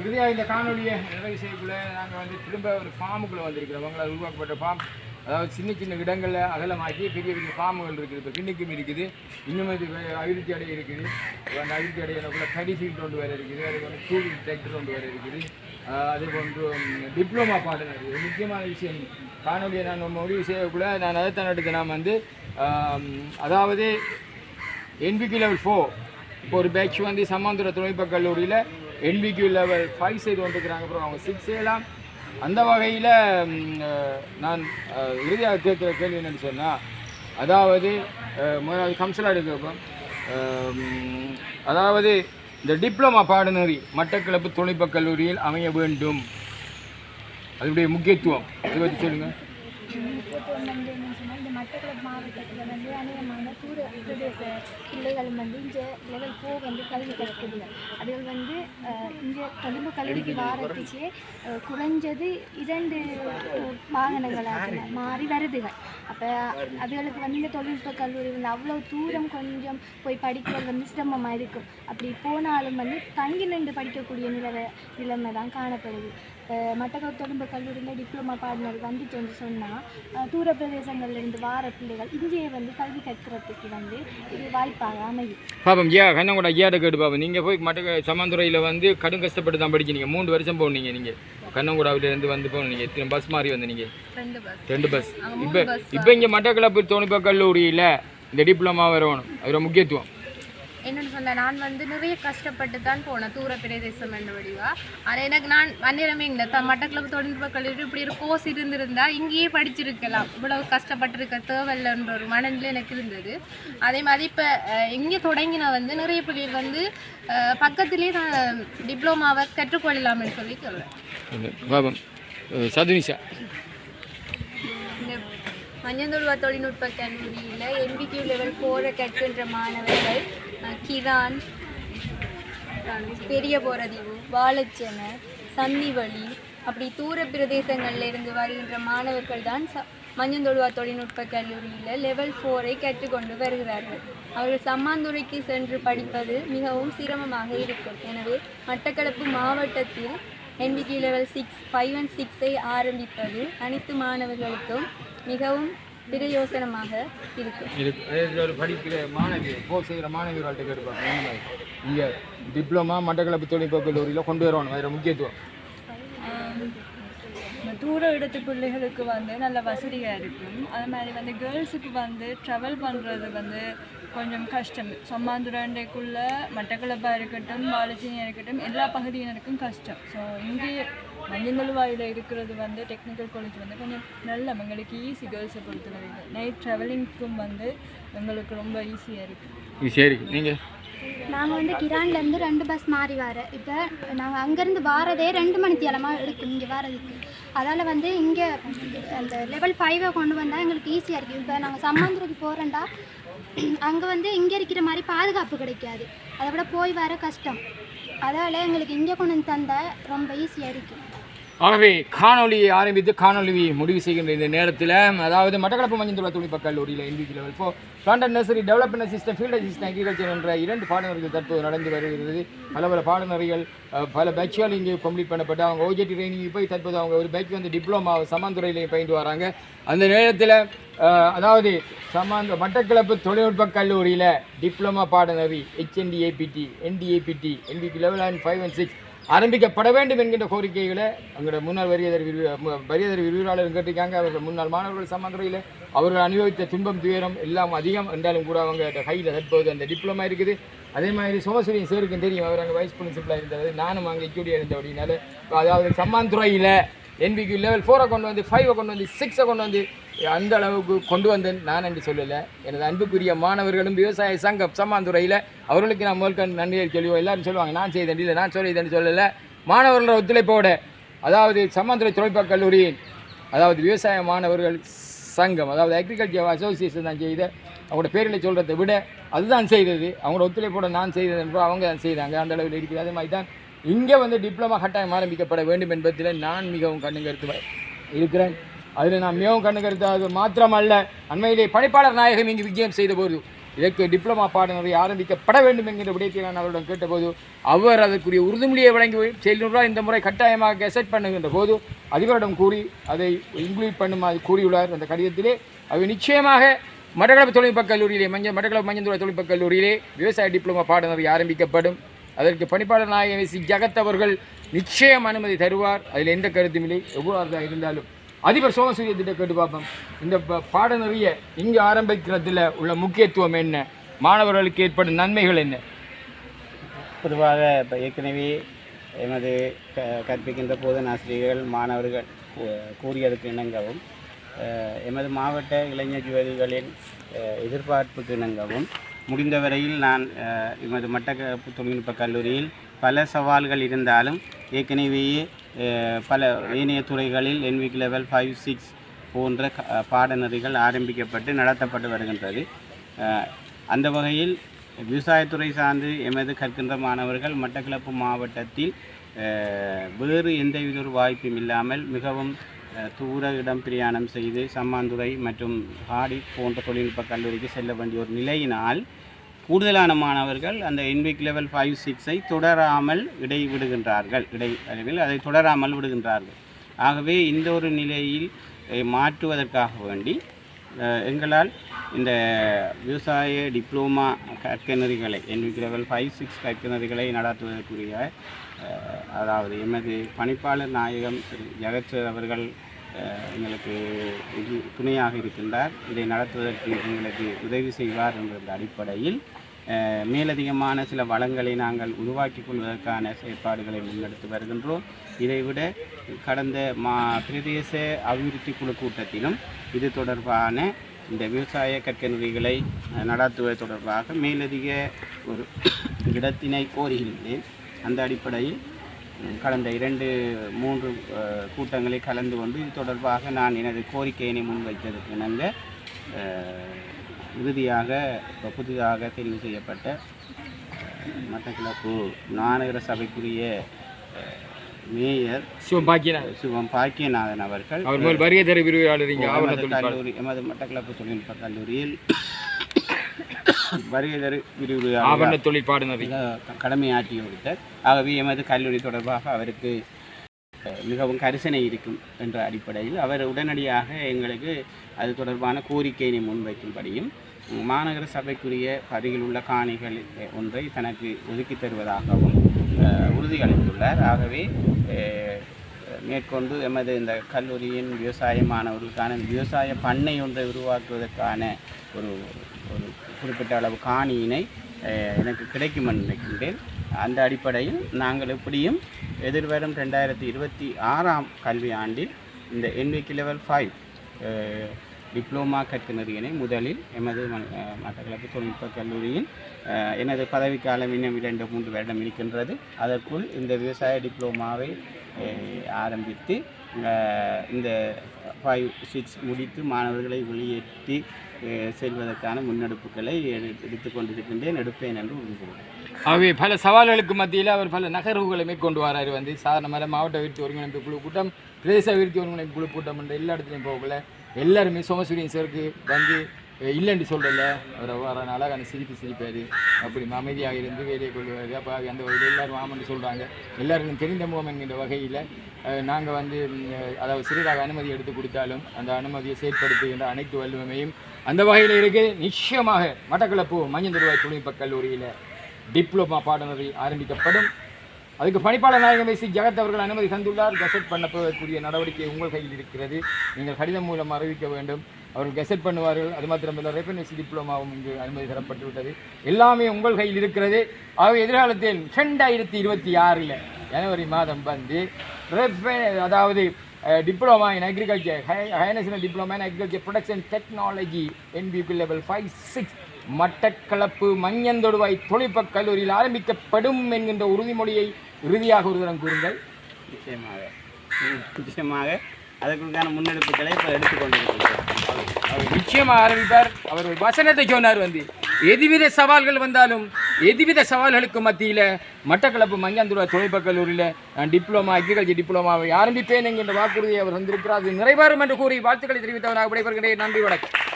இறுதியாக இந்த காணொலியை நிறைவு செய்யக்குள்ள நாங்கள் வந்து திரும்ப ஒரு ஃபார்முக்குள்ளே வந்திருக்கிறோம். அவங்களால் உருவாக்கப்பட்ட ஃபார்ம் அதாவது சின்ன சின்ன இடங்களில் அகலமாக்கி பெரிய பெரிய ஃபார்முகள் இருக்குது. இப்போ கிண்ணிக்கும் இருக்குது. இன்னும் இது அபிவிருத்தி அடைய இருக்குது. இப்ப அந்த அபிவிருத்தி அடையிறக்குள்ள கடி ஃபீல்ட் ஒன்று வேறு இருக்குது. அதுக்கு வந்து டூ டிராக்டர் ஒன்று வேறு இருக்குது. அது போன்று டிப்ளமா பாடம் இருக்குது. முக்கியமான விஷயம் காணொலியை நான் முடிவு செய்யக்குள்ள நான் அதைத்தான் எடுத்து நான் வந்து அதாவது என்பிக்யூ லெவல் ஃபோர் இப்போ ஒரு பேட்ச் வந்து சமாந்துர தொழில்நுட்ப கல்லூரியில் என்பிக்யூ லெவல் ஃபைவ் சைடு வந்துருக்குறாங்க. அப்புறம் அவங்க சிக்ஸ் செய்யலாம் அந்த வகையில் நான் இறுதியாக கேட்குற கேள்வி என்னென்னு சொன்னால் அதாவது முதலாவது கம்சலாக எடுக்கப்போ அதாவது இந்த டிப்ளமா பாடநெறி மட்டக்களப்பு தொழில்நுட்ப கல்லூரியில் அமைய வேண்டும். அதனுடைய முக்கியத்துவம். இதை பற்றி சொல்லுங்கள் முக்கியத்துவம் வந்து என்ன சொன்னால் இந்த மட்டக்களப்பு மாவட்டத்தில் வந்து அநேகமான தூர பிரதேச பிள்ளைகளும் வந்து இங்கே லெவல் ஃபோர் வந்து கல்வி கற்குதுங்க அதுகள் வந்து இங்கே கல்விக்கு வாரத்துக்கே அஹ், குறைஞ்சது இரண்டு வாகனங்களாக மாறி வருதுங்க அப்போ அதுகளுக்கு வந்து இந்த தொழில்நுட்ப கல்லூரி வந்து அவ்வளோ தூரம் கொஞ்சம் போய் படிக்கிறது வந்து சிரமமாக இருக்கும். அப்படி போனாலும் வந்து தங்கி நின்று படிக்கக்கூடிய நிலவை நிலைமை தான் காணப்படுது. மட்டக்களப்பு தொழில்நுட்ப கல்லூரியில் டிப்ளமா பாடநெறி வந்துச்சுன்னு சொன்னால் தூர பிரதேசங்கள்லேருந்து வார பிள்ளைகள் இங்கேயே வந்து கல்வி கற்கிறதுக்கு வந்து இது வாய்ப்பாக அமையும். பாப்பம் ஐயா கண்ணங்கூட ஐயாட்ட கேட்டு பாப்போம் நீங்கள் போய் மட்ட சமந்துறையில் வந்து கடும் கஷ்டப்பட்டு தான் படிச்சீங்க மூணு வருஷம் போனீங்க நீங்கள் கண்ணங்குடாவிலேருந்து வந்து போனீங்க. எத்தனை பஸ் மாறி வந்து நீங்கள் ரெண்டு பஸ் ரெண்டு பஸ் இப்போ இப்போ இங்கே மட்டக்களப்பு தொழில்நுட்ப கல்லூரியில் இந்த டிப்ளமா வரணும் அதோட முக்கியத்துவம். என்னென்னு சொன்னால் நான் வந்து நிறைய கஷ்டப்பட்டு தான் போனேன். தூர பிரதேசம் என்ற வழிவாக ஆனால் எனக்கு நான் அந்நேரமே இல்லை த மட்டக்கிழப்பு தொழில்நுட்ப கல்லூரி இப்படி ஒரு கோர்ஸ் இருந்திருந்தா இங்கேயே படிச்சிருக்கலாம். இவ்வளவு கஷ்டப்பட்டிருக்க தேவையில்லைன்ற ஒரு மனநிலை எனக்கு இருந்தது. அதே மாதிரி இப்போ இங்கே தொடங்கின வந்து நிறைய பிள்ளைகள் வந்து பக்கத்துலேயே நான் டிப்ளமாவை கற்றுக்கொள்ளலாம்னு சொல்லி சொல்கிறேன் பாபம் சதுனிஷா. மஞ்சந்தொழுவா தொழில்நுட்ப கல்லூரியில் எம்பிக்யூ லெவல் ஃபோரை கற்கின்ற மாணவர்கள் கிதான் கிரான் பெரிய போரதீவு வாழச்சென சந்திவழி அப்படி தூர பிரதேசங்களில் இருந்து வருகின்ற மாணவர்கள் தான் ச மஞ்சந்தொழுவா தொழில்நுட்ப கல்லூரியில் லெவல் ஃபோரை கற்றுக்கொண்டு வருகிறார்கள். அவர்கள் சம்மாந்துறைக்கு சென்று படிப்பது மிகவும் சிரமமாக இருக்கும். எனவே மட்டக்களப்பு மாவட்டத்தில் NPD level six five and சிக்ஸை ஆரம்பிப்பது அனைத்து மாணவர்களுக்கும் மிகவும் பிரயோசனமாக இருக்கும் இது படிக்கிற மாணவி கோர்ஸ் செய்கிற மாணவிகள்கிட்ட கேட்டு பார்ப்போம் இங்கே டிப்ளமா மட்டக்களப்பு தொழில்நுட்ப கல்லூரியில் கொண்டு வரணும். அதோட முக்கியத்துவம். தூர இடத்து பிள்ளைகளுக்கு வந்து நல்ல வசதியாக இருக்கும். அது மாதிரி வந்து கேர்ள்ஸுக்கு வந்து ட்ராவல் பண்ணுறது வந்து கொஞ்சம் கஷ்டம். சம்மாந்துரண்டைக்குள்ளே மட்டக்களப்பாக இருக்கட்டும் வாழைச்சினியாக இருக்கட்டும் எல்லா பகுதியினருக்கும் கஷ்டம். ஸோ இங்கே மஞ்சந்தழுவாயில் இருக்கிறது வந்து டெக்னிக்கல் காலேஜ் வந்து கொஞ்சம் நல்ல எங்களுக்கு ஈஸி கேர்ள்ஸை பொறுத்தவரைக்கும் நைட் ட்ராவலிங்க்கும் வந்து எங்களுக்கு ரொம்ப ஈஸியாக இருக்குது சரி நீங்கள் நாங்கள் வந்து கிரான்லேருந்து ரெண்டு பஸ் மாறி வர. இப்போ நாங்கள் அங்கேருந்து வாரதே ரெண்டு மணி தேலமாக எடுக்கும் இங்கே வரதுக்கு. அதால் வந்து இங்கே அந்த லெவல் ஃபைவை கொண்டு வந்தால் எங்களுக்கு ஈஸியாக இருக்குது இப்போ நாங்கள் சம்மாந்துரைக்கு போகிறோண்டா அங்கே வந்து இங்கே இருக்கிற மாதிரி பாதுகாப்பு கிடைக்காது. அதை விட போய் வர கஷ்டம். அதால் எங்களுக்கு இங்கே கொண்டு வந்து தந்தால் ரொம்ப ஈஸியாக இருக்குது ஆகவே காணொலியை ஆரம்பித்து காணொலியை முடிவு செய்கின்ற இந்த நேரத்தில் அதாவது மட்டக்களப்பு மஞ்சள் தொழில்நுட்ப கல்லூரியில் இந்திக்கு level four plant nursery development system field assistant agriculture என்ற இரண்டு பாடநெறிகள் தற்போது நடந்து வருகிறது. பல பல பாடநெறிகள் பல பேட்சுகள் இங்கே கம்ப்ளீட் பண்ணப்பட்டு அவங்க ஓஜெடி ட்ரைனிங் போய் தற்போது அவங்க ஒரு பேட்ச் வந்து டிப்ளமா சமந்துறையிலையும் பயின்று வராங்க. அந்த நேரத்தில் அதாவது சமாந்த மட்டக்களப்பு தொழில்நுட்ப கல்லூரியில் டிப்ளமா பாடநெறி HNDAPT NDAPT NPP level and five and six ஆரம்பிக்கப்பட வேண்டும் என்கின்ற கோரிக்கைகளை எங்களுடைய முன்னாள் வரியதர் வரியதர் விரிவாளர் கேட்டிருக்காங்க அவர்கள் முன்னாள் மாணவர்கள் சமந்துறையில் அவர்கள் அனுபவித்த துன்பம் துயரம் எல்லாம் அதிகம் என்றாலும் கூட அவங்க கையில் தற்போது அந்த டிப்ளமா இருக்குது. அதே மாதிரி சோமசுரியின் சேருக்கும் தெரியும் அவர் அங்கே வைஸ் பிரின்சிபலாக இருந்தது நானும் அங்கே இக்யூடியாக இருந்த அப்படின்னால அதாவது சம்மாந்துறையில் என்பிக்கு லெவல் ஃபோரை கொண்டு வந்து ஃபைவை கொண்டு வந்து சிக்ஸை கொண்டு வந்து அந்த அளவுக்கு கொண்டு வந்தேன். நான் என்று சொல்லலை. எனது அன்புக்குரிய மாணவர்களும் விவசாய சங்கம் சம்மாந்துறையில் அவர்களுக்கு நான் முதல் நன்றியை சொல்லுவோம் எல்லாரும் சொல்லுவாங்க நான் செய்தேன். இல்லை நான் சொல்லியதேன்னு சொல்லலை. மாணவர்களோட ஒத்துழைப்போட அதாவது சம்மாந்துறை தொழில்நுட்ப கல்லூரியின் அதாவது விவசாய மாணவர்கள் சங்கம் அதாவது அக்ரிகல்ச்சர் அசோசியேஷன் தான் செய்த அவங்களோட பேரில் சொல்கிறத விட அதுதான் செய்தது. அவங்களோட ஒத்துழைப்போட நான் செய்தது என்பது அவங்க தான் செய்தாங்க. அந்த அளவில் இருக்குது அதே மாதிரி தான் இங்கே வந்து டிப்ளமா கட்டாயம் ஆரம்பிக்கப்பட வேண்டும் என்பதில் நான் மிகவும் கண்ணுங்கருத்து இருக்கிறேன். அதில் நான் மிகவும் கண்ணுக்கருத்து அது மாத்திரமல்ல அண்மையிலே படைப்பாளர் நாயகம் இங்கு விஜயம் செய்த போது இதற்கு டிப்ளமா பாடநெறி ஆரம்பிக்கப்பட வேண்டும் என்கிற விடயத்தை நான் அவரிடம் கேட்டபோது அவர் அதற்குரிய உறுதிமொழியை வழங்கி செல்லுறார் இந்த முறை கட்டாயமாக கெசட் பண்ணுகின்ற போது அதிபரிடம் கூறி அதை இன்க்ளூட் பண்ணுமாறு கூறியுள்ளார். அந்த கடிதத்திலே அவை நிச்சயமாக மட்டக்களப்பு தொழில்நுட்பக் கல்லூரியிலே மஞ்சள் மட்டக்களப்பு மஞ்சள் தொழில்நுட்பக் கல்லூரியிலே விவசாய டிப்ளமா பாடநெறி ஆரம்பிக்கப்படும். அதற்கு பணிப்பாளர் நாயகன் சி. ஜகத் அவர்கள் நிச்சயம் அனுமதி தருவார். அதில் எந்த கருத்தும் இல்லை. எவ்வளவு இருந்தாலும் அதிபர் சோமசூரிய திட்ட கேட்டு பார்ப்போம். இந்த ப- பாடநெறியை இங்கு ஆரம்பிக்கிறதுல உள்ள முக்கியத்துவம் என்ன? மாணவர்களுக்கு ஏற்படும் நன்மைகள் என்ன? பொதுவாக இப்போ ஏற்கனவே எமது க கற்பிக்கின்ற போதனாசிரியர்கள் மாணவர்கள் கூறியதற்கு இணங்கவும் எமது மாவட்ட இளைஞர் யுவதிகளின் எதிர்பார்ப்புக்கு இணங்கவும் முடிந்தவரையில் நான் எமது மட்டக்களப்பு தொழில்நுட்ப கல்லூரியில் பல சவால்கள் இருந்தாலும் ஏற்கனவேயே பல ஏனைய துறைகளில் என்விக் லெவல் ஃபைவ் சிக்ஸ் போன்ற பாடநெறிகள் ஆரம்பிக்கப்பட்டு நடத்தப்பட்டு வருகின்றது. அந்த வகையில் விவசாயத்துறை சார்ந்து எமது கற்கின்ற மாணவர்கள் மட்டக்களப்பு மாவட்டத்தில் வேறு எந்தவித ஒரு வாய்ப்பும் இல்லாமல் மிகவும் தூர இடம் பிரயாணம் செய்து சம்மாந்துறை மற்றும் ஹாடி போன்ற தொழில்நுட்ப கல்லூரிக்கு செல்ல வேண்டிய ஒரு நிலையினால் கூடுதலான மாணவர்கள் அந்த என்விக் லெவல் ஃபைவ் சிக்ஸை தொடராமல் இடை விடுகின்றார்கள் இடை அளவில் அதை தொடராமல் விடுகின்றார்கள். ஆகவே இந்த ஒரு நிலையில் மாற்றுவதற்காக வேண்டி எங்களால் இந்த விவசாய டிப்ளோமா கற்கிணறுகளை என்விக் லெவல் ஃபைவ் சிக்ஸ் கற்கிணறுகளை நடத்துவதற்குரிய அதாவது எமது பணிப்பாளர் நாயகம் திரு ஜெகத் அவர்கள் எங்களுக்கு இது துணையாக இருக்கின்றார். இதை நடத்துவதற்கு எங்களுக்கு உதவி செய்வார் என்ற அடிப்படையில் மேலதிகமான சில வளங்களை நாங்கள் உருவாக்கி கொள்வதற்கான செயற்பாடுகளை முன்னெடுத்து வருகின்றோம். இதைவிட கடந்த மா பிரதேச அபிவிருத்தி குழு கூட்டத்திலும் இது தொடர்பான இந்த விவசாய கற்கநெறிகளை நடாத்துவது நடத்துவது தொடர்பாக மேலதிக ஒரு இடத்தினை கோருகின்றேன். அந்த அடிப்படையில் கடந்த இரண்டு மூன்று கூட்டங்களை கூட்டங்களில் கலந்து கொண்டு இது தொடர்பாக நான் எனது கோரிக்கையினை முன்வைத்ததற்கு இணங்க இறுதியாக இப்ப புதிதாக தெரிவு செய்யப்பட்ட அஹ், மட்டக்களப்பு மாநகர சபைக்குரிய மேயர் சிவம் பாக்கியநாதன். சிவம் பாக்கியநாதன் அவர்கள் அவர் வருகை தர விரிவுரையாளர் இங்கே ஆவண எமது தொழிற்சாலை கல்லூரி எமது மட்டக்களப்பு தொழில்நுட்ப கல்லூரியில் வருகை தரு விரிவுரையாளர் ஆவண மிக கடமையாற்றி கொடுத்தார். ஆகவே எமது கல்லூரி தொடர்பாக அவருக்கு மிகவும் கரிசனை இருக்கும் என்ற அடிப்படையில் அவர் உடனடியாக எங்களுக்கு அது தொடர்பான கோரிக்கையினை முன்வைக்கும்படியும் மாநகர சபைக்குரிய பதிவில் உள்ள காணிகள் ஒன்றை தனக்கு ஒதுக்கி தருவதாகவும் உறுதியளித்துள்ளார். ஆகவே மேற்கொண்டு எமது இந்த கல்லூரியின் விவசாய மாணவர்களுக்கான விவசாய பண்ணை ஒன்றை உருவாக்குவதற்கான ஒரு ஒரு குறிப்பிட்ட அளவு காணியினை எனக்கு கிடைக்கும் என்று நினைக்கின்றேன். அந்த அடிப்படையில் நாங்கள் எப்படியும் எதிர்வரும் ரெண்டாயிரத்தி இருபத்தி ஆறாம் கல்வி ஆண்டில் இந்த என்விக்கு லெவல் ஃபைவ் டிப்ளோமா கற்கநெறியினை முதலில் எமது மட்டக்களப்பு தொழில்நுட்ப கல்லூரியில் எனது பதவிக்காலம் இன்னும் இரண்டு மூன்று வருடம் இருக்கின்றது. அதற்குள் இந்த விவசாய டிப்ளோமாவை ஆரம்பித்து இந்த ஃபைவ் சிக்ஸ் முடித்து மாணவர்களை வெளியேற்றி செல்வதற்கான முன்னெடுப்புகளை எடுத்துக்கொண்டிருக்கின்றேன் எடுப்பேன் என்று உறுதிப்படுகிறேன் ஆகவே பல சவால்களுக்கு மத்தியில் அவர் பல நகர்வுகளை மேற்கொண்டு வரார். வந்து சாதாரணமாக மாவட்ட விருத்தி ஒருங்கிணைப்பு குழு கூட்டம் பிரதேச விருத்தி ஒருங்கிணைப்பு குழு கூட்டம் என்ற எல்லா இடத்துலையும் போகல. எல்லாருமே சோமசூரியன் சருக்கு வந்து இல்லைன்னு சொல்கிறல அவரை வர அழகான சிரிப்பு சிரிப்பார். அப்படி அமைதியாக இருந்து வேலையை கொள்வார். அப்போ அந்த வகையில் எல்லாரும் ஆமன்னு சொல்கிறாங்க எல்லாருக்கும் தெரிந்த முகம் என்கின்ற வகையில் நாங்கள் வந்து அதாவது சிறிதாக அனுமதி எடுத்து கொடுத்தாலும் அந்த அனுமதியை செயற்படுத்துகின்ற அனைத்து வல்லுமையும் அந்த வகையில் இருக்குது நிச்சயமாக மட்டக்களப்பு மஞ்சந்துருவாய் தொழில்நுட்ப கல்லூரியில் டிப்ளமா பாடநெறி ஆரம்பிக்கப்படும். அதுக்கு பணிப்பாளர் நாயகம் சி. ஜெகத் அவர்கள் அனுமதி தந்துள்ளார். கெசட் பண்ணப்படக்கூடிய நடவடிக்கை உங்கள் கையில் இருக்கிறது. நீங்கள் கடிதம் மூலம் அறிவிக்க வேண்டும். அவர்கள் கெசட் பண்ணுவார்கள். அது மாத்திரமல்ல ரெஃபரன்ஸ் டிப்ளமாவும் இங்கு அனுமதி தரப்பட்டு விட்டது எல்லாமே உங்கள் கையில் இருக்கிறது. ஆகவே எதிர்காலத்தில் ரெண்டாயிரத்தி இருபத்தி ஆறில் ஜனவரி மாதம் வந்து அதாவது diploma in agriculture high national diploma in agriculture production technology NPP level five six Batticaloa Manjanthoduvai தொழில்நுட்ப கல்லூரியில் ஆரம்பிக்கப்படும் என்கின்ற உறுதிமொழியை இறுதியாக ஒரு தரம் கூறுங்கள். நிச்சயமாக. நிச்சயமாக அதற்குண்டான முன்னெடுப்புகளை இப்போ எடுத்துக்கொண்டிருக்கிறோம். அவர் நிச்சயமாக ஆரம்பிப்பார். அவர் ஒரு வசனத்தை சொன்னார் வந்து எதுவித சவால்கள் வந்தாலும் எதுவித சவால்களுக்கு மத்தியில் மட்டக்களப்பு மஞ்சாந்துறை தொழில்நுட்ப கல்லூரியில் நான் டிப்ளமா அக்ரிகல்ச்சர் டிப்ளமாவை ஆரம்பிப்பேன் என்கின்ற வாக்குறுதியை அவர் வந்திருக்கிறார் அது நிறைவேறும் என்று கூறி வாழ்த்துக்களை தெரிவித்தவராக விடைபெறுகிறேன். நன்றி வணக்கம்.